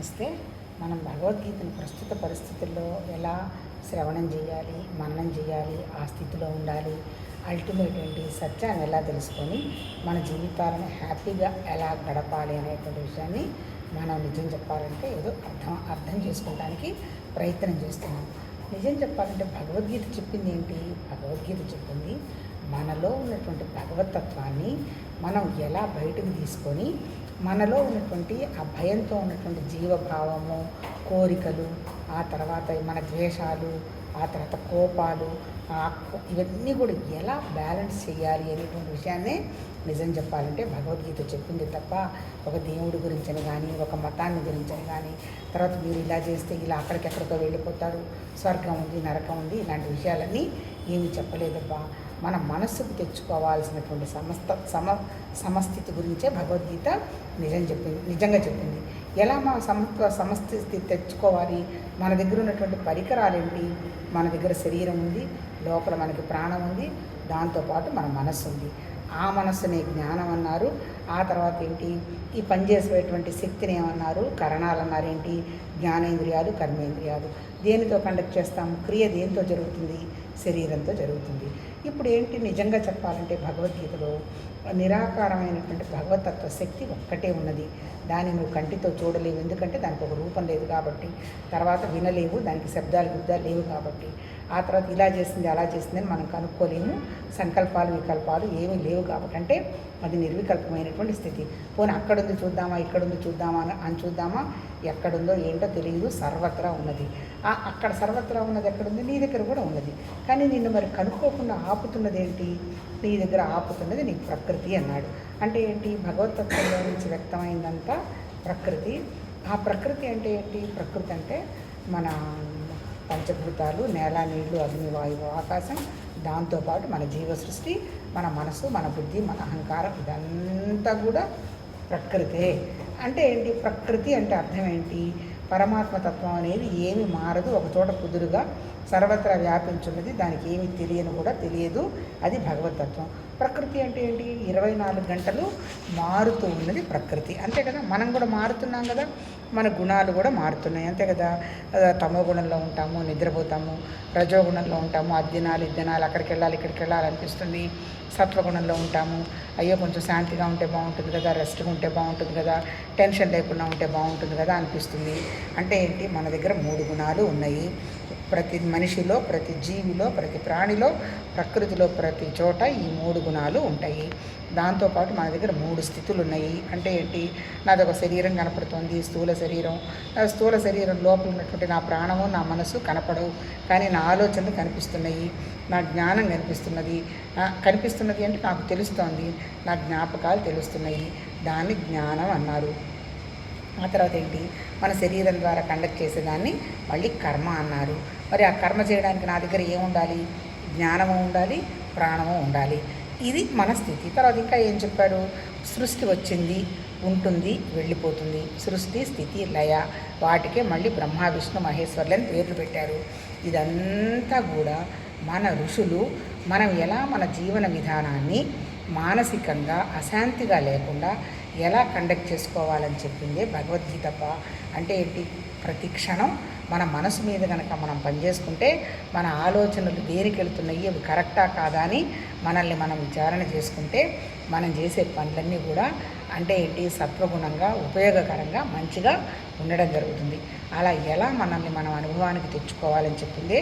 వస్తే మనం భగవద్గీతను ప్రస్తుత పరిస్థితుల్లో ఎలా శ్రవణం చేయాలి మననం చేయాలి ఆ స్థితిలో ఉండాలి అల్టిమేట్ ఏంటి సత్యాన్ని ఎలా తెలుసుకొని మన జీవితాలను హ్యాపీగా ఎలా గడపాలి అనేటువంటి విషయాన్ని మనం నిజం చెప్పాలంటే ఏదో అర్థం అర్థం చేసుకోవడానికి ప్రయత్నం చేస్తున్నాం. నిజం చెప్పాలంటే భగవద్గీత చెప్పింది ఏంటి? భగవద్గీత చెప్పింది మనలో ఉన్నటువంటి భగవతత్వాన్ని మనం ఎలా బయటకు తీసుకొని మనలో ఉన్నటువంటి ఆ భయంతో ఉన్నటువంటి జీవభావము కోరికలు ఆ తర్వాత మన ద్వేషాలు ఆ తర్వాత కోపాలు ఆ కో- ఇవన్నీ కూడా ఎలా బ్యాలెన్స్ చేయాలి అనేటువంటి విషయాన్నే నిజం చెప్పాలంటే భగవద్గీత చెప్పింది తప్ప ఒక దేవుడి గురించని కానీ ఒక మతాన్ని గురించని కానీ తర్వాత మీరు ఇలా చేస్తే ఇలా అక్కడికెక్కడికో వెళ్ళిపోతారు స్వర్గం ఉంది నరకం ఉంది ఇలాంటి విషయాలన్నీ ఏమీ చెప్పలేదబ్బా. మన మనస్సుకు తెచ్చుకోవాల్సినటువంటి సమస్త సమ సమస్థితి గురించే భగవద్గీత నిజం చెప్పింది నిజంగా చెప్పింది ఎలా మన సమస్త సమస్థితి తెచ్చుకోవాలి? మన దగ్గర ఉన్నటువంటి పరికరాలు ఏంటి? మన దగ్గర శరీరం ఉంది లోపల మనకి ప్రాణం ఉంది దాంతోపాటు మన మనస్సు ఉంది. ఆ మనస్సుని జ్ఞానం అన్నారు. ఆ తర్వాత ఏంటి? ఈ పనిచేసేటువంటి శక్తిని ఏమన్నారు? కరణాలు అన్నారు ఏంటి? జ్ఞానేంద్రియాలు కర్మేంద్రియాలు. దేనితో కండక్ట్ చేస్తాము క్రియ దేనితో జరుగుతుంది? శరీరంతో జరుగుతుంది. ఇప్పుడు ఏంటి నిజంగా చెప్పాలంటే భగవద్గీతలో నిరాకారమైనటువంటి భగవతత్వ శక్తి ఒక్కటే ఉన్నది. దాన్ని నువ్వు కంటితో చూడలేవు. ఎందుకంటే దానికి ఒక రూపం లేదు కాబట్టి తర్వాత వినలేవు. దానికి శబ్దాలు గుద్దాలు లేవు కాబట్టి. ఆ తర్వాత ఇలా చేసింది అలా చేసింది అని మనం కనుక్కోలేము. సంకల్పాలు వికల్పాలు ఏమీ లేవు కాబట్టి. అంటే అది నిర్వికల్పమైనటువంటి స్థితి. పోనీ అక్కడుంది చూద్దామా ఇక్కడుంది చూద్దామా అని అని చూద్దామా? ఎక్కడుందో ఏంటో తెలియదు సర్వత్రా ఉన్నది. ఆ అక్కడ సర్వత్రా ఉన్నది ఎక్కడుంది? నీ దగ్గర కూడా ఉన్నది. కానీ నిన్ను మరి కనుక్కోకుండా ఆపుతున్నది ఏంటి నీ దగ్గర ఆపుతున్నది నీ ప్రకృతి అన్నాడు. అంటే ఏంటి? భగవతత్వంలో నుంచి వ్యక్తమైందంతా ప్రకృతి. ఆ ప్రకృతి అంటే ఏంటి? ప్రకృతి అంటే మన పంచభూతాలు నేల నీళ్ళు అగ్ని వాయువు ఆకాశం దాంతోపాటు మన జీవ సృష్టి మన మనసు మన బుద్ధి మన అహంకారం ఇదంతా కూడా ప్రకృతే. అంటే ఏంటి? ప్రకృతి అంటే అర్థం ఏంటి? పరమాత్మతత్వం అనేది ఏమి మారదు. ఒక చోట కుదురుగా సర్వత్రా వ్యాపించున్నది. దానికి ఏమి తెలియని కూడా తెలియదు. అది భగవతత్వం ప్రకృతి అంటే ఏంటి? ఇరవై నాలుగు గంటలు మారుతూ ఉన్నది ప్రకృతి. అంతే కదా? మనం కూడా మారుతున్నాం కదా? మన గుణాలు కూడా మారుతున్నాయి. అంతే కదా? తమో గుణంలో ఉంటాము నిద్రపోతాము రజోగుణంలో ఉంటాము అద్దినాలు ఇద్దినాలు అక్కడికి వెళ్ళాలి ఇక్కడికి వెళ్ళాలి అనిపిస్తుంది. సత్వగుణంలో ఉంటాము. అయ్యో కొంచెం శాంతిగా ఉంటే బాగుంటుంది కదా? రెస్ట్గా ఉంటే బాగుంటుంది కదా? టెన్షన్ లేకుండా ఉంటే బాగుంటుంది కదా? అనిపిస్తుంది. అంటే ఏంటి? మన దగ్గర మూడు గుణాలు ఉన్నాయి. ప్రతి మనిషిలో ప్రతి జీవిలో ప్రతి ప్రాణిలో ప్రకృతిలో ప్రతి చోట ఈ మూడు గుణాలు ఉంటాయి. దాంతోపాటు మన దగ్గర మూడు స్థితులు ఉన్నాయి అంటే ఏంటి? నాది ఒక శరీరం కనపడుతుంది స్థూల శరీరం. ఆ స్థూల శరీరం లోపల ఉన్నటువంటి నా ప్రాణము నా మనసు కనపడవు. కానీ నా ఆలోచనలు కనిపిస్తున్నాయి. నా జ్ఞానం కనిపిస్తున్నది. కనిపిస్తున్నది అంటే నాకు తెలుస్తోంది. నా జ్ఞాపకాలు తెలుస్తున్నాయి. దాన్ని జ్ఞానం అన్నారు. ఆ తర్వాత ఏంటి? మన శరీరం ద్వారా కండక్ట్ చేసేదాన్ని మళ్ళీ కర్మ అన్నారు. మరి ఆ కర్మ చేయడానికి నా దగ్గర ఏముండాలి? జ్ఞానము ఉండాలి ప్రాణము ఉండాలి. ఇది మన స్థితి. తర్వాత ఇంకా ఏం చెప్పారు సృష్టి వచ్చింది ఉంటుంది వెళ్ళిపోతుంది. సృష్టి స్థితి లయ. వాటికే మళ్ళీ బ్రహ్మ విష్ణు మహేశ్వర్లని పేర్లు పెట్టారు. ఇదంతా కూడా మన ఋషులు మనం ఎలా మన జీవన విధానాన్ని మానసికంగా అశాంతిగా లేకుండా ఎలా కండక్ట్ చేసుకోవాలని చెప్పిందే భగవద్గీతప్ప. అంటే ఏంటి? ప్రతి క్షణం మన మనసు మీద కనుక మనం పనిచేసుకుంటే మన ఆలోచనలు దేనికి వెళ్తున్నాయి అవి కరెక్టా కాదా అని మనల్ని మనం విచారణ చేసుకుంటే మనం చేసే పనులన్నీ కూడా అంటే ఏంటి సత్వగుణంగా ఉపయోగకరంగా మంచిగా ఉండడం జరుగుతుంది. అలా ఎలా మనల్ని మనం అనుభవానికి తెచ్చుకోవాలని చెప్పిందే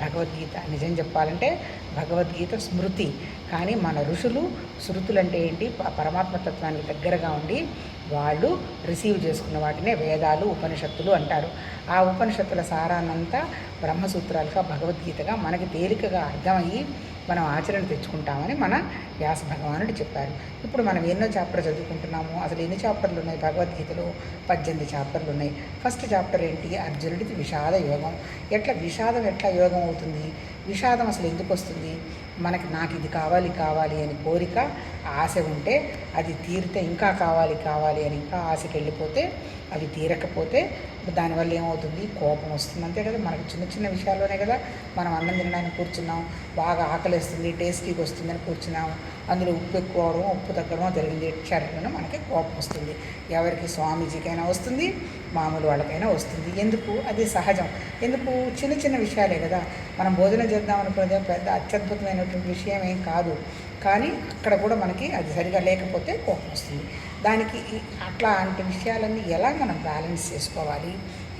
భగవద్గీత. నిజం చెప్పాలంటే భగవద్గీత స్మృతి. కానీ మన ఋషులు శృతులు అంటే ఏంటి పరమాత్మ తత్వానికి దగ్గరగా ఉండి వాళ్ళు రిసీవ్ చేసుకున్న వాటినే వేదాలు ఉపనిషత్తులు అంటారు. ఆ ఉపనిషత్తుల సారాన్నంతా బ్రహ్మసూత్రాలుగా భగవద్గీతగా మనకి తేలికగా అర్థమయ్యి మనం ఆచరణ తెచ్చుకుంటామని మన వ్యాస భగవానుడు చెప్పారు. ఇప్పుడు మనం ఎన్నో చాప్టర్ చదువుకుంటున్నాము. అసలు ఎన్ని చాప్టర్లు ఉన్నాయి? భగవద్గీతలో పద్దెనిమిది చాప్టర్లు ఉన్నాయి. ఫస్ట్ చాప్టర్ ఏంటి? అర్జునుడిది విషాద యోగం. ఎట్లా? విషాదం ఎట్లా యోగం అవుతుంది? విషాదం అసలు ఎందుకు వస్తుంది? మనకి నాకు ఇది కావాలి కావాలి అని కోరిక ఆశ ఉంటే అది తీరితే ఇంకా కావాలి కావాలి అని ఇంకా ఆశకి వెళ్ళిపోతే అవి తీరకపోతే దానివల్ల ఏమవుతుంది? కోపం వస్తుంది. అంతే కదా? మనకు చిన్న చిన్న విషయాల్లోనే కదా? మనం అన్నం తినడానికి కూర్చున్నాం బాగా ఆకలిస్తుంది టేస్టీకి వస్తుందని కూర్చున్నాం అందులో ఉప్పు ఎక్కువ అవడం ఉప్పు తగ్గడం జరిగింది. శరీరంలో మనకి కోపం వస్తుంది. ఎవరికి స్వామీజీకైనా వస్తుంది మామూలు వాళ్ళకైనా వస్తుంది. ఎందుకు? అది సహజం. ఎందుకు? చిన్న చిన్న విషయాలే కదా? మనం భోజనం చేద్దాం అనుకున్నది పెద్ద అనేటువంటి విషయం ఏం కాదు. కానీ అక్కడ కూడా మనకి అది సరిగా లేకపోతే కోపం వస్తుంది. దానికి అట్లాంటి విషయాలన్నీ ఎలా మనం బ్యాలెన్స్ చేసుకోవాలి?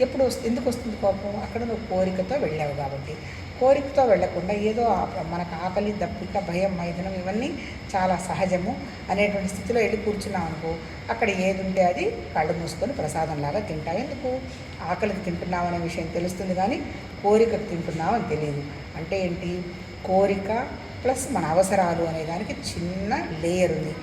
ఎప్పుడు వస్తుంది ఎందుకు వస్తుంది కోపం? అక్కడ నువ్వు కోరికతో వెళ్ళావు కాబట్టి. కోరికతో వెళ్ళకుండా ఏదో మనకు ఆకలి దప్పిక భయం మైదనం ఇవన్నీ చాలా సహజము అనేటువంటి స్థితిలో వెళ్ళి కూర్చున్నాం అనుకో అక్కడ ఏది ఉంటే అది కళ్ళు మూసుకొని ప్రసాదంలాగా తింటావు. ఎందుకు? ఆకలికి తింటున్నావు అనే విషయం తెలుస్తుంది కానీ కోరికకు తింటున్నావు అని తెలియదు. అంటే ఏంటి? కోరిక ప్లస్ మన అవసరాలు అనే దానికి చిన్న లేయర్ ఉంది.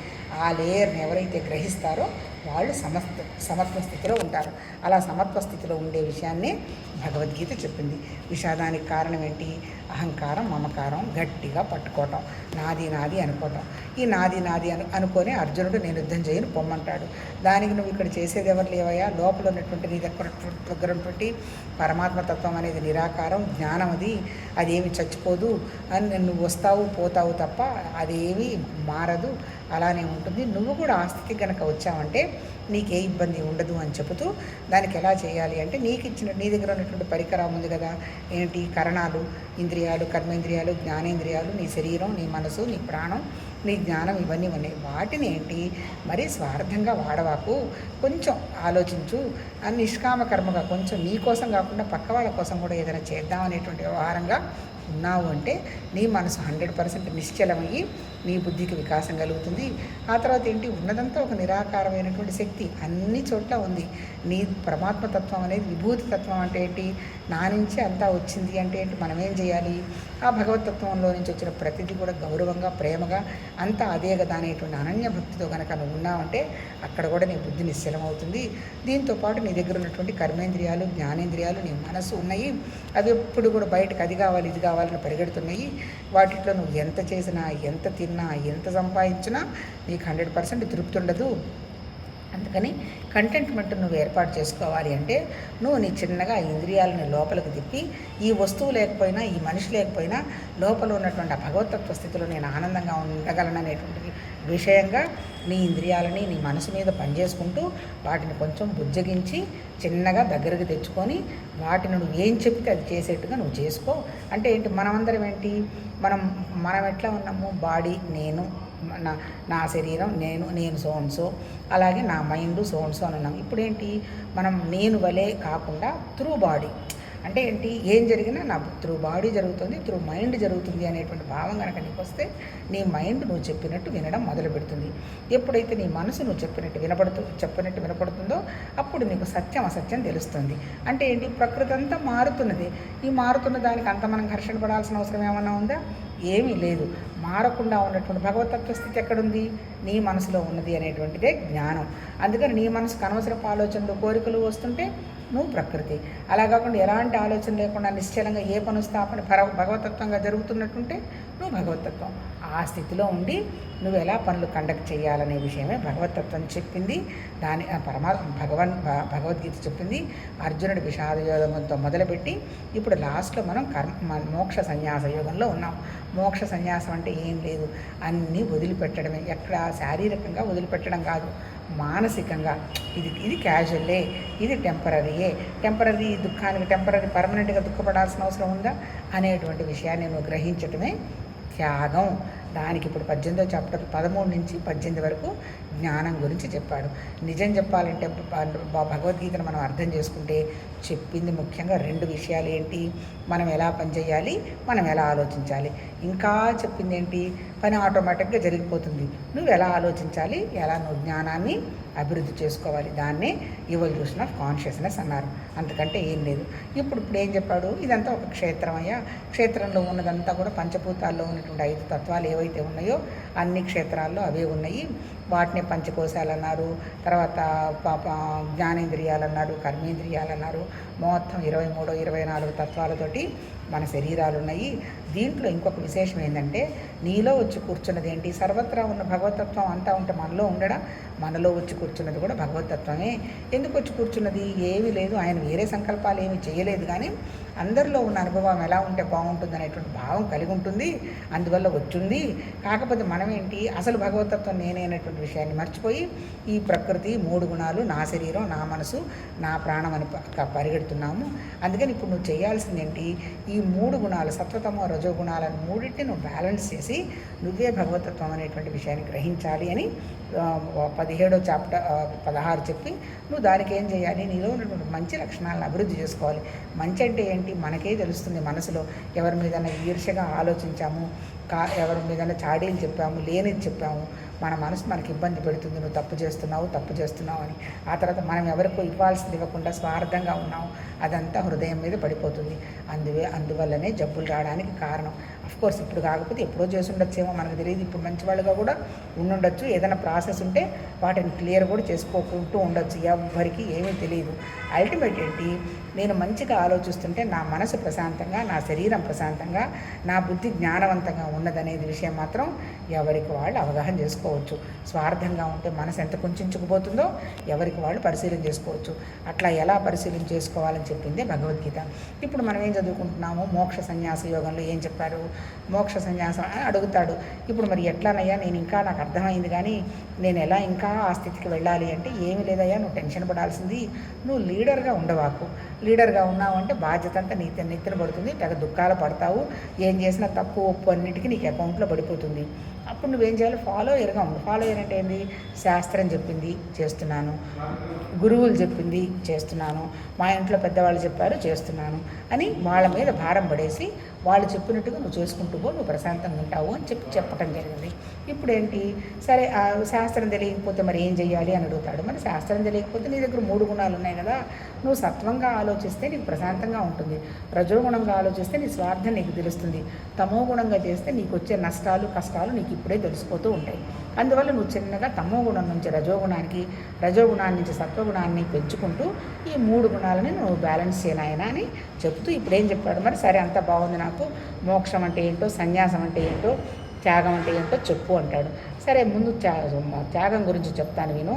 ఆ లేయర్ని ఎవరైతే గ్రహిస్తారో వాళ్ళు సమత్వ సమత్వ స్థితిలో ఉంటారు. అలా సమత్వ స్థితిలో ఉండే విషయాన్ని భగవద్గీత చెప్పింది. విషాదానికి కారణం ఏంటి? అహంకారం మమకారం గట్టిగా పట్టుకోవటం నాది నాది అనుకోవటం. ఈ నాది నాది అను అనుకొని అర్జునుడు నేను యుద్ధం చేయను పొమ్మంటాడు. దానికి నువ్వు ఇక్కడ చేసేది ఎవరు లేవయ్యా? లోపల ఉన్నటువంటి నీ దగ్గర దగ్గర ఉన్నటువంటి పరమాత్మతత్వం అనేది నిరాకారం జ్ఞానం అది అదేమి చచ్చిపోదు. అని నువ్వు వస్తావు పోతావు తప్ప అదేమీ మారదు. అలానే ఉంటుంది. నువ్వు కూడా ఆ స్థితికి కనుక వచ్చావంటే నీకే ఇబ్బంది ఉండదు అని చెబుతూ దానికి ఎలా చేయాలి అంటే నీకు ఇచ్చిన నీ దగ్గర ఉన్నటువంటి పరికరం ఉంది కదా ఏంటి? కరణాలు ఇంద్రియాలు కర్మేంద్రియాలు జ్ఞానేంద్రియాలు నీ శరీరం నీ మనసు నీ ప్రాణం నీ జ్ఞానం ఇవన్నీ ఉన్నాయి. వాటిని ఏంటి? మరీ స్వార్థంగా వాడవాకు కొంచెం ఆలోచించు. ఆ నిష్కామ కర్మగా కొంచెం నీ కోసం కాకుండా పక్క వాళ్ళ కోసం కూడా ఏదైనా చేద్దాం అనేటువంటి వ్యవహారంగా ఉన్నావు అంటే నీ మనసు హండ్రెడ్ పర్సెంట్ నిశ్చలమయ్యి నీ బుద్ధికి వికాసం కలుగుతుంది. ఆ తర్వాత ఏంటి? ఉన్నదంతా ఒక నిరాకారమైనటువంటి శక్తి. అన్ని చోట్ల ఉంది. నీ పరమాత్మతత్వం అనేది విభూతి తత్వం అంటే ఏంటి? నా నుంచి అంతా వచ్చింది అంటే ఏంటి? మనం ఏం చేయాలి? ఆ భగవతత్వంలో నుంచి వచ్చిన ప్రతిదీ కూడా గౌరవంగా ప్రేమగా అంతా అదే కదా అనేటువంటి అనన్య భక్తితో కనుక నువ్వు ఉన్నావంటే అక్కడ కూడా నీ బుద్ధి నిశ్చలమవుతుంది. దీంతో పాటు నీ దగ్గర ఉన్నటువంటి కర్మేంద్రియాలు జ్ఞానేంద్రియాలు నీ మనసు ఉన్నాయి. అవి ఎప్పుడు కూడా బయటకు అది కావాలి ఇది కావాలని పరిగెడుతున్నాయి. వాటిలో నువ్వు ఎంత చేసినా ఎంత తిన్నా ఎంత సంపాదించినా నీకు హండ్రెడ్ పర్సెంట్ తృప్తి ఉండదు. అందుకని కంటెంట్మెంట్ నువ్వు ఏర్పాటు చేసుకోవాలి అంటే నువ్వు నీ చిన్నగా ఇంద్రియాలని లోపలికి తిప్పి ఈ వస్తువు లేకపోయినా ఈ మనిషి లేకపోయినా లోపల ఉన్నటువంటి ఆ భగవతత్వ స్థితిలో నేను ఆనందంగా ఉండగలననేటువంటి విషయంగా నీ ఇంద్రియాలని నీ మనసు మీద పనిచేసుకుంటూ వాటిని కొంచెం బుజ్జగించి చిన్నగా దగ్గరికి తెచ్చుకొని వాటిని నువ్వు ఏం చెప్తే అది చేసేట్టుగా నువ్వు చేసుకో. అంటే ఏంటి? మనమందరం ఏంటి? మనం మనం ఎట్లా ఉన్నాము? బాడీ నేను నా నా శరీరం నేను నేను సోన్సో అలాగే నా మైండ్ సోన్సో అని ఉన్నాం ఇప్పుడేంటి? మనం నేను వలే కాకుండా త్రూ బాడీ. అంటే ఏంటి? ఏం జరిగినా నా త్రూ బాడీ జరుగుతుంది త్రూ మైండ్ జరుగుతుంది అనేటువంటి భావం కనుక నీకు వస్తే నీ మైండ్ నువ్వు చెప్పినట్టు వినడం మొదలు పెడుతుంది. ఎప్పుడైతే నీ మనసు నువ్వు చెప్పినట్టు వినపడుతూ చెప్పినట్టు వినపడుతుందో అప్పుడు నీకు సత్యం అసత్యం తెలుస్తుంది. అంటే ఏంటి? ప్రకృతి అంతా మారుతున్నది. ఈ మారుతున్న దానికి అంత మనం ఘర్షణ పడాల్సిన అవసరం ఏమన్నా ఉందా? ఏమీ లేదు. మారకుండా ఉన్నటువంటి భగవతత్వ స్థితి ఎక్కడుంది? నీ మనసులో ఉన్నది అనేటువంటిదే జ్ఞానం. అందుకని నీ మనసుకు అనవసరపు ఆలోచనలు కోరికలు వస్తుంటే నువ్వు ప్రకృతి. అలా కాకుండా ఎలాంటి ఆలోచన లేకుండా నిశ్చలంగా ఏ పను స్థాపన భగవతత్వంగా జరుగుతున్నట్టుంటే నువ్వు భగవతత్వం. ఆ స్థితిలో ఉండి నువ్వు ఎలా పనులు కండక్ట్ చేయాలనే విషయమే భగవతత్వం చెప్పింది. దాని పరమా పరమాత్మ భగవన్ భ- భగవద్గీత చెప్పింది. అర్జునుడి విషాద యోగంతో మొదలుపెట్టి ఇప్పుడు లాస్ట్లో మనం కర్మ మోక్ష సన్యాస యోగంలో ఉన్నాం. మోక్ష సన్యాసం అంటే ఏం లేదు. అన్నీ వదిలిపెట్టడమే. ఎక్కడ శారీరకంగా వదిలిపెట్టడం కాదు. మానసికంగా ఇది ఇది క్యాజువల్లే ఇది టెంపరీయే టెంపరీ దుఃఖానికి టెంపరీ పర్మనెంట్గా దుఃఖపడాల్సిన అవసరం ఉందా? అనేటువంటి విషయాన్ని నువ్వు గ్రహించటమే త్యాగం. దానికి ఇప్పుడు పద్దెనిమిదో చాప్టర్ పదమూడు నుంచి పద్దెనిమిది వరకు జ్ఞానం గురించి చెప్పాడు. నిజం చెప్పాలంటే భగవద్గీతను మనం అర్థం చేసుకుంటే చెప్పింది ముఖ్యంగా రెండు విషయాలు ఏంటి? మనం ఎలా పనిచేయాలి మనం ఎలా ఆలోచించాలి? ఇంకా చెప్పింది ఏంటి? పని ఆటోమేటిక్గా జరిగిపోతుంది. నువ్వు ఎలా ఆలోచించాలి? ఎలా నువ్వు జ్ఞానాన్ని అభివృద్ధి చేసుకోవాలి? దాన్నే ఇవల్యూషన్ ఆఫ్ కాన్షియస్నెస్ అన్నారు. అంతకంటే ఏం లేదు. ఇప్పుడు ఇప్పుడు ఏం చెప్పాడు? ఇదంతా ఒక క్షేత్రం అయ్యా. క్షేత్రంలో ఉన్నదంతా కూడా పంచభూతాల్లో ఉన్నటువంటి ఐదు తత్వాలు ఏవైతే ఉన్నాయో అన్ని క్షేత్రాల్లో అవే ఉన్నాయి. వాటిని పంచకోశాలు అన్నారు తర్వాత జ్ఞానేంద్రియాలు అన్నారు కర్మేంద్రియాలు అన్నారు మొత్తం ఇరవై మూడో ఇరవై నాలుగు తత్వాలతోటి మన శరీరాలు ఉన్నాయి. దీంట్లో ఇంకొక విశేషం ఏంటంటే నీలో వచ్చి కూర్చున్నది ఏంటి? సర్వత్రా ఉన్న భగవతత్వం అంతా ఉంటే మనలో ఉండడం? మనలో వచ్చి కూర్చున్నది కూడా భగవతత్వమే. ఎందుకు వచ్చి కూర్చున్నది? ఏమీ లేదు. ఆయన వేరే సంకల్పాలు ఏమీ చేయలేదు కానీ అందరిలో ఉన్న అనుభవం ఎలా ఉంటే బాగుంటుంది అనేటువంటి భావం కలిగి ఉంటుంది. అందువల్ల వచ్చింది. కాకపోతే మనమేంటి అసలు భగవతత్వం నేనే అనేటువంటి విషయాన్ని మర్చిపోయి ఈ ప్రకృతి మూడు గుణాలు నా శరీరం నా మనసు నా ప్రాణం అని పరిగెడుతున్నాము. అందుకని ఇప్పుడు నువ్వు చేయాల్సింది ఏంటి? ఈ మూడు గుణాలు సత్వతమో రజో గుణాలను మూడింటిని నువ్వు బ్యాలెన్స్ చేసి నువ్వే భగవతత్వం అనేటువంటి విషయాన్ని గ్రహించాలి అని పదిహేడో చాప్టర్ పదహారు చెప్పి నువ్వు దానికి ఏం చేయాలి? నీలో ఉన్నటువంటి మంచి లక్షణాలను అభివృద్ధి చేసుకోవాలి. మంచి అంటే ఏంటి? మనకే తెలుస్తుంది మనసులో ఎవరి మీద ఈర్ష్యగా ఆలోచించాము కా ఎవరి మీద చాడీలు చెప్పాము లేనిది చెప్పాము మన మనసు మనకి ఇబ్బంది పెడుతుంది. నువ్వు తప్పు చేస్తున్నావు తప్పు చేస్తున్నావు అని. ఆ తర్వాత మనం ఎవరికో ఇవ్వాల్సింది ఇవ్వకుండా స్వార్థంగా ఉన్నాము అదంతా హృదయం మీద పడిపోతుంది. అందువే అందువల్లనే జబ్బులు రావడానికి కారణం. కోర్స్ ఇప్పుడు కాకపోతే ఎప్పుడో చేసి ఉండొచ్చేమో మనకు తెలియదు. ఇప్పుడు మంచి వాళ్ళుగా కూడా ఉండుండొచ్చు ఏదైనా ప్రాసెస్ ఉంటే వాటిని క్లియర్ కూడా చేసుకోకుంటూ ఉండొచ్చు. ఎవ్వరికి ఏమీ తెలియదు. అల్టిమేట్ ఏంటి? నేను మంచిగా ఆలోచిస్తుంటే నా మనసు ప్రశాంతంగా నా శరీరం ప్రశాంతంగా నా బుద్ధి జ్ఞానవంతంగా ఉన్నదనేది విషయం మాత్రం ఎవరికి వాళ్ళు అవగాహన చేసుకోవచ్చు. స్వార్థంగా ఉంటే మనసు ఎంత కుంచుకుపోతుందో ఎవరికి వాళ్ళు పరిశీలన చేసుకోవచ్చు. అట్లా ఎలా పరిశీలన చేసుకోవాలని చెప్పిందే భగవద్గీత. ఇప్పుడు మనం ఏం చదువుకుంటున్నాము? మోక్ష సన్యాస యోగంలో ఏం చెప్పారు? మోక్ష సన్యాసం అని అడుగుతాడు. ఇప్పుడు మరి ఎట్లానయ్యా నేను ఇంకా నాకు అర్థమైంది కానీ నేను ఎలా ఇంకా ఆ స్థితికి వెళ్ళాలి అంటే ఏమి లేదయ్యా నువ్వు టెన్షన్ పడాల్సింది. నువ్వు లీడర్గా ఉండవాకు. లీడర్గా ఉన్నావు అంటే బాధ్యత అంతా నీ నెత్తిన పడుతుంది. తెగ దుఃఖాలు పడతావు. ఏం చేసినా తప్పు ఒప్పు అన్నిటికీ నీకు అకౌంట్లో పడిపోతుంది. అప్పుడు నువ్వేం చేయాలి? ఫాలో ఇయర్గా ఉండు. ఫాలో ఇయర్ అంటే ఏంది? శాస్త్రం చెప్పింది చేస్తున్నాను. గురువులు చెప్పింది చేస్తున్నాను. మా ఇంట్లో పెద్దవాళ్ళు చెప్పారు చేస్తున్నాను అని వాళ్ళ మీద భారం పడేసి వాళ్ళు చెప్పినట్టుగా నువ్వు చేసుకుంటూ పో నువ్వు ప్రశాంతంగా ఉంటావు అని చెప్పి చెప్పటం జరిగింది. ఇప్పుడు ఏంటి సరే శాస్త్రం తెలియకపోతే మరి ఏం చెయ్యాలి అని అడుగుతాడు. మరి శాస్త్రం తెలియకపోతే నీ దగ్గర మూడు గుణాలు ఉన్నాయి కదా. నువ్వు సత్వంగా ఆలోచిస్తే నీకు ప్రశాంతంగా ఉంటుంది. రజోగుణంగా ఆలోచిస్తే నీ స్వార్థం నీకు తెలుస్తుంది. తమో గుణంగా చేస్తే నీకు వచ్చే నష్టాలు కష్టాలు నీకు ఇప్పుడే తెలిసిపోతూ ఉంటాయి. అందువల్ల నువ్వు చిన్నగా తమో గుణం నుంచి రజోగుణానికి రజోగుణాన్ని నుంచి సత్వగుణాన్ని పెంచుకుంటూ ఈ మూడు గుణాలని నువ్వు బ్యాలెన్స్ చేయనాయనా అని చెప్తూ ఇప్పుడు ఏం చెప్పాడు? మరి సరే అంత బాగుంది నాకు. మోక్షం అంటే ఏంటో సన్యాసం అంటే ఏంటో త్యాగం అంటే ఏంటో చెప్పు అంటాడు. సరే ముందు త్యా- త్యాగం గురించి చెప్తాను విను.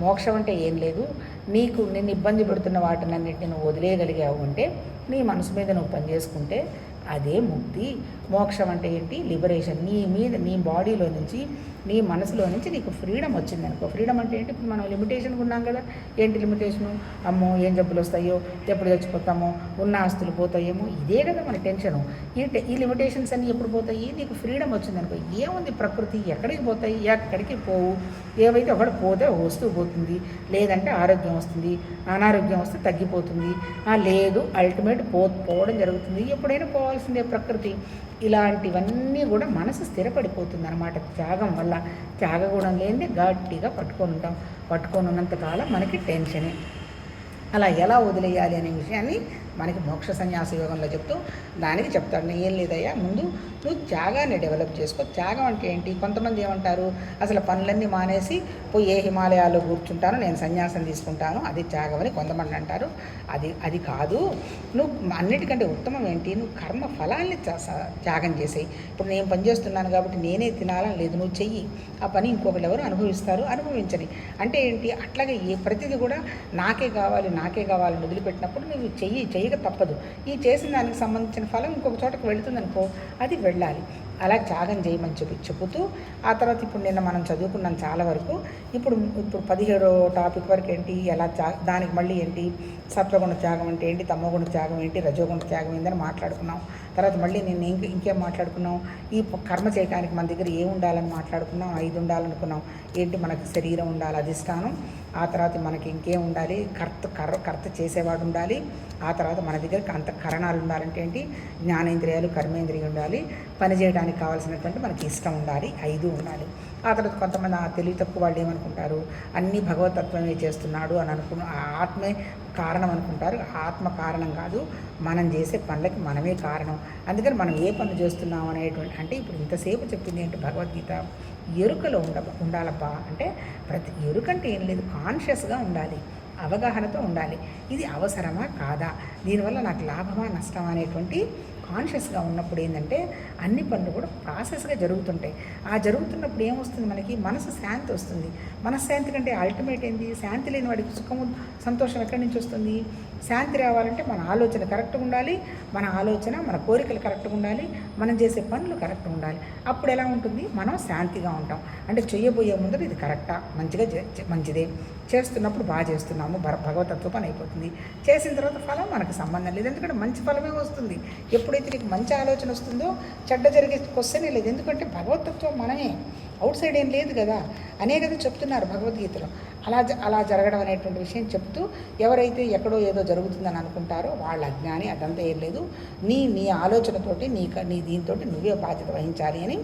మోక్షం అంటే ఏం లేదు. నీకు నిన్ను ఇబ్బంది పెడుతున్న వాటినన్నిటిని నువ్వు వదిలేయగలిగావు అంటే నీ మనసు మీద నువ్వు పని చేసుకుంటే అదే ముక్తి. మోక్షం అంటే ఏంటి? లిబరేషన్ నీ మీద నీ బాడీలో నుంచి నీ మనసులో నుంచి నీకు ఫ్రీడమ్ వచ్చింది అనుకో ఫ్రీడమ్ అంటే ఏంటి? ఇప్పుడు మనం లిమిటేషన్ ఉన్నాం కదా. ఏంటి లిమిటేషను అమ్మో ఏం జబ్బులు వస్తాయో? ఎప్పుడు చచ్చిపోతామో? ఉన్న ఆస్తులు పోతాయేమో? ఇదే కదా మన టెన్షను ఈ ఈ లిమిటేషన్స్ అన్నీ ఎప్పుడు పోతాయి? నీకు ఫ్రీడమ్ వచ్చింది అనుకో ఏముంది ప్రకృతి? ఎక్కడికి పోతాయి? ఎక్కడికి పోవు? ఏవైతే ఒకటి పోతే వస్తూ పోతుంది. లేదంటే ఆరోగ్యం వస్తుంది. అనారోగ్యం వస్తే తగ్గిపోతుంది. లేదు అల్టిమేట్ పో పోవడం జరుగుతుంది. ఎప్పుడైనా కావాల్సిందే ప్రకృతి. ఇలాంటివన్నీ కూడా మనసు స్థిరపడిపోతుంది అనమాట త్యాగం వల్ల త్యాగగుణం లేనిదే గట్టిగా పట్టుకొని ఉంటాం. పట్టుకొని ఉన్నంతకాలం మనకి టెన్షనే. అలా ఎలా వదిలేయాలి అనే విషయాన్ని మనకి మోక్ష సన్యాస యోగంలో చెప్తూ దానికి చెప్తాడు. నేను ఏం లేదయ్యా ముందు నువ్వు త్యాగాన్ని డెవలప్ చేసుకో. త్యాగం అంటే ఏంటి? కొంతమంది ఏమంటారు అసలు పనులన్నీ మానేసి పోయి ఏ హిమాలయాల్లో కూర్చుంటాను నేను సన్యాసం తీసుకుంటాను అది త్యాగం అని కొంతమంది అంటారు. అది అది కాదు. నువ్వు అన్నిటికంటే ఉత్తమం ఏంటి? నువ్వు కర్మ ఫలాల్ని త్యాగం చేసేయి. ఇప్పుడు నేను పని చేస్తున్నాను కాబట్టి నేనే తినాలని లేదు నువ్వు చెయ్యి. ఆ పని ఇంకొకరు ఎవరు అనుభవిస్తారు? అనుభవించని. అంటే ఏంటి? అట్లాగే ఏ ప్రతిదీ కూడా నాకే కావాలి నాకే కావాలని వదిలిపెట్టినప్పుడు నువ్వు చెయ్యి చేయక తప్పదు. ఈ చేసిన దానికి సంబంధించిన ఫలం ఇంకొక చోటకి వెళుతుందనుకో అది వెళ్ళాలి. అలా త్యాగం చేయమని చెప్పి చెబుతూ ఆ తర్వాత ఇప్పుడు నిన్న మనం చదువుకున్నాం చాలా వరకు. ఇప్పుడు ఇప్పుడు పదిహేడో టాపిక్ వరకు ఏంటి ఎలా త్యా దానికి మళ్ళీ ఏంటి సత్వగుణ త్యాగం అంటే ఏంటి తమోగుణ త్యాగం ఏంటి రజోగుణ త్యాగం ఏందని మాట్లాడుకున్నాం. తర్వాత మళ్ళీ నేను ఇంక ఇంకేం మాట్లాడుకున్నాం? ఈ కర్మ చేయడానికి మన దగ్గర ఏం ఉండాలని మాట్లాడుకున్నాం? ఐదు ఉండాలనుకున్నాం. ఏంటి మనకు శరీరం ఉండాలి అధిష్టానం. ఆ తర్వాత మనకి ఇంకేం ఉండాలి? కర్త కర్ర కర్త చేసేవాడు ఉండాలి. ఆ తర్వాత మన దగ్గర అంత కరణాలు ఉండాలంటే ఏంటి? జ్ఞానేంద్రియాలు కర్మేంద్రియం ఉండాలి. పనిచేయడానికి కావాల్సినటువంటి మనకి ఇష్టం ఉండాలి ఐదు ఉండాలి. ఆ తర్వాత కొంతమంది ఆ తెలివి తక్కువ వాళ్ళు ఏమనుకుంటారు? అన్నీ భగవతత్వమే చేస్తున్నాడు అని అనుకున్న ఆ ఆత్మే కారణం అనుకుంటారు. ఆత్మ కారణం కాదు మనం చేసే పనులకి మనమే కారణం. అందుకని మనం ఏ పనులు చేస్తున్నాం అనేటువంటి అంటే ఇప్పుడు ఇంతసేపు చెప్పింది ఏంటి భగవద్గీత? ఎరుకలో ఉండ ఉండాలబ్బా. అంటే ప్రతి ఎరుక అంటే ఏం లేదు కాన్షియస్గా ఉండాలి అవగాహనతో ఉండాలి. ఇది అవసరమా? కాదా? దీనివల్ల నాకు లాభమా? నష్టమా? అనేటువంటి కాన్షియస్గా ఉన్నప్పుడు ఏంటంటే అన్ని పనులు కూడా ప్రాసెస్గా జరుగుతుంటాయి. ఆ జరుగుతున్నప్పుడు ఏమొస్తుంది మనకి? మనసు శాంతి వస్తుంది. మనశ్శాంతి కంటే అల్టిమేట్ ఏంది? శాంతి లేని వాడికి సుఖము సంతోషం ఎక్కడి నుంచి వస్తుంది? శాంతి రావాలంటే మన ఆలోచన కరెక్ట్గా ఉండాలి. మన ఆలోచన మన కోరికలు కరెక్ట్గా ఉండాలి. మనం చేసే పనులు కరెక్ట్గా ఉండాలి. అప్పుడు ఎలా ఉంటుంది? మనం శాంతిగా ఉంటాం. అంటే చెయ్యబోయే ముందర ఇది కరెక్టా? మంచిగా చే- మంచిదే. చేస్తున్నప్పుడు బాగా చేస్తున్నాము. భగవతత్వ పని అయిపోతుంది. చేసిన తర్వాత ఫలం మనకు సంబంధం లేదు. ఎందుకంటే మంచి ఫలమే వస్తుంది. ఎప్పుడైతే నీకు మంచి ఆలోచన వస్తుందో చెడ్డ జరిగే క్వశ్చనే లేదు. ఎందుకంటే భగవతత్వం మనమే. అవుట్ సైడ్ ఏం లేదు కదా. అనే కదా చెప్తున్నారు భగవద్గీతలో. అలా జ- అలా జరగడం అనేటువంటి విషయం చెప్తూ ఎవరైతే ఎక్కడో ఏదో జరుగుతుందని అనుకుంటారో వాళ్ళ అజ్ఞాని అదంతా ఏం లేదు. నీ నీ ఆలోచనతోటి నీ నీ దీంతో నువ్వే బాధ్యత వహించాలి అని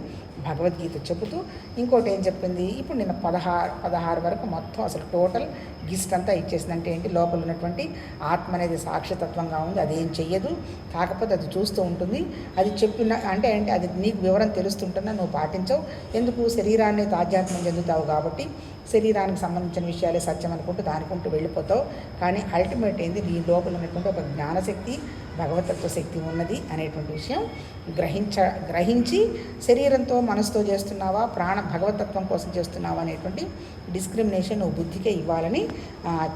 భగవద్గీత చెబుతూ ఇంకోటి ఏం చెప్పింది? ఇప్పుడు నిన్న పదహారు పదహారు వరకు మొత్తం అసలు టోటల్ గిస్ట్ అంతా ఇచ్చేసింది అంటే ఏంటి? లోపల ఉన్నటువంటి ఆత్మ అనేది సాక్షితత్వంగా ఉంది. అదేం చెయ్యదు. కాకపోతే అది చూస్తూ ఉంటుంది. అది చెప్పిన అంటే ఏంటి? అది నీకు వివరం తెలుస్తుంటున్నా నువ్వు పాటించవు. ఎందుకు? శరీరాన్ని ఆధ్యాత్మం చెందుతావు కాబట్టి శరీరానికి సంబంధించిన విషయాలే సత్యం అనుకుంటూ దానికుంటూ వెళ్ళిపోతావు. కానీ అల్టిమేట్ ఏంది? నీ లోపల ఉన్నటువంటి ఒక జ్ఞానశక్తి భగవతత్వ శక్తి ఉన్నది అనేటువంటి విషయం గ్రహించ గ్రహించి శరీరంతో మనసుతో చేస్తున్నావా? ప్రాణ భగవతత్వం కోసం చేస్తున్నావా? అనేటువంటి డిస్క్రిమినేషన్ నువ్వు బుద్ధికే ఇవ్వాలని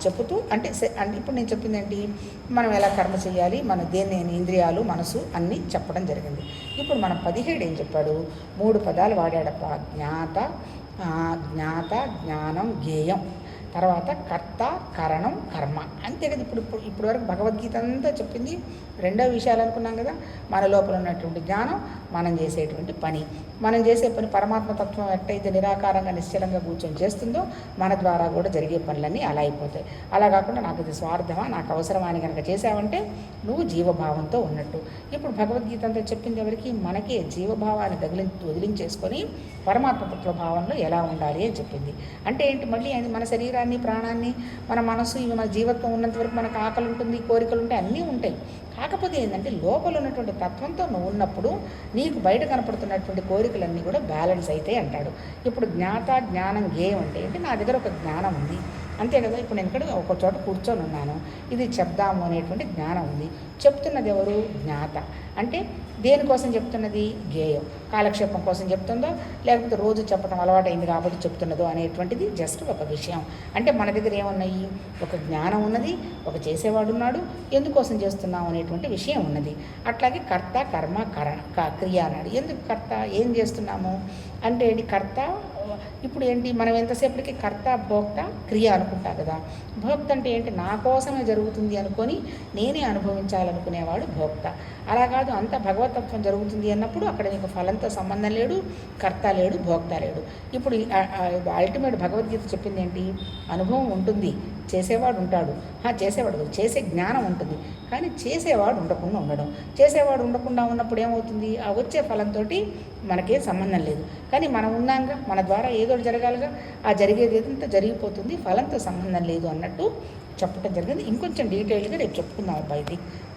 చెబుతూ అంటే అంటే ఇప్పుడు నేను చెప్పింది ఏంటి? మనం ఎలా కర్మ చేయాలి? మన దేన్ని ఇంద్రియాలు మనసు అన్నీ చెప్పడం జరిగింది. ఇప్పుడు మనం పదిహేడు ఏం చెప్పాడు? మూడు పదాలు వాడాడప్ప. జ్ఞాత జ్ఞాత జ్ఞానం జ్ఞేయం తర్వాత కర్త కరణం కర్మ. అంతే కదా ఇప్పుడు ఇప్పుడు ఇప్పటి వరకు భగవద్గీత అంతా చెప్పింది. రెండో విషయాలు అనుకున్నాం కదా మన లోపల ఉన్నటువంటి జ్ఞానం మనం చేసేటువంటి పని. మనం చేసే పని పరమాత్మ తత్వం ఎట్టయితే నిరాకారంగా నిశ్చలంగా కూర్చొని చేస్తుందో మన ద్వారా కూడా జరిగే పనులన్నీ అలా అయిపోతాయి. అలా కాకుండా నాకు ఇది స్వార్థమా నాకు అవసరమా అని కనుక చేసావంటే నువ్వు జీవభావంతో ఉన్నట్టు. ఇప్పుడు భగవద్గీత అంతా చెప్పింది ఎవరికి? మనకే జీవభావాన్ని తగిలి వదిలించేసుకొని పరమాత్మ తత్వ భావంలో ఎలా ఉండాలి అని చెప్పింది. అంటే ఏంటి? మళ్ళీ అది మన శరీరాన్ని ప్రాణాన్ని మన మనసు ఇవి మన జీవత్వం ఉన్నంత వరకు మనకు ఆకలి ఉంటుంది కోరికలు ఉంటాయి అన్నీ ఉంటాయి. కాకపోతే ఏంటంటే లోపల ఉన్నటువంటి తత్వంతో నువ్వు ఉన్నప్పుడు నీకు బయట కనపడుతున్నటువంటి కోరికలన్నీ కూడా బ్యాలెన్స్ అవుతాయి అంటాడు. ఇప్పుడు జ్ఞాత జ్ఞానం గేయం అంటే ఏంటి? నా దగ్గర ఒక జ్ఞానం ఉంది. అంతే కదా? ఇప్పుడు నేను ఇక్కడ ఒక చోట కూర్చొని ఉన్నాను ఇది చెప్దాము అనేటువంటి జ్ఞానం ఉంది. చెప్తున్నది ఎవరు? జ్ఞాత. అంటే దేనికోసం చెప్తున్నది? గేయం. కాలక్షేపం కోసం చెప్తుందో? లేకపోతే రోజు చెప్పడం అలవాటైంది కాబట్టి చెప్తున్నదో అనేటువంటిది జస్ట్ ఒక విషయం. అంటే మన దగ్గర ఏమున్నాయి? ఒక జ్ఞానం ఉన్నది ఒక చేసేవాడు ఉన్నాడు ఎందుకోసం చేస్తున్నాం అనేటువంటి విషయం ఉన్నది. అట్లాగే కర్త కర్మ కరణ క- క్రియ అన్నాడు. ఎందుకు కర్త? ఏం చేస్తున్నాము? అంటే ఏంటి? కర్త ఇప్పుడు ఏంటి? మనం ఎంతసేపటికి కర్త భోక్త క్రియ అనుకుంటా కదా. భోక్త అంటే ఏంటి? నా కోసమే జరుగుతుంది అనుకొని నేనే అనుభవించాలనుకునేవాడు భోక్త. అలా కాదు అంత భగవతత్వం జరుగుతుంది అన్నప్పుడు అక్కడ నీకు ఫలంతో సంబంధం లేడు కర్త లేడు భోక్త లేడు. ఇప్పుడు అల్టిమేట్ భగవద్గీత చెప్పింది ఏంటి? అనుభవం ఉంటుంది చేసేవాడు ఉంటాడు. ఆ, చేసేవాడు చేసే జ్ఞానం ఉంటుంది. కానీ చేసేవాడు ఉండకుండా ఉండడం. చేసేవాడు ఉండకుండా ఉన్నప్పుడు ఏమవుతుంది? ఆ వచ్చే ఫలంతో మనకేం సంబంధం లేదు. కానీ మనం ఉన్నాంగా మన ద్వారా ఏదో జరగాలిగా ఆ జరిగేది ఏదంతా జరిగిపోతుంది ఫలంతో సంబంధం లేదు అన్నట్టు. చెప్పడం జరిగింది. ఇంకొంచెం డీటెయిల్గా రేపు చెప్పుకుందాం అబ్బాయిది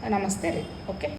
నమస్తే రేపు ఓకే?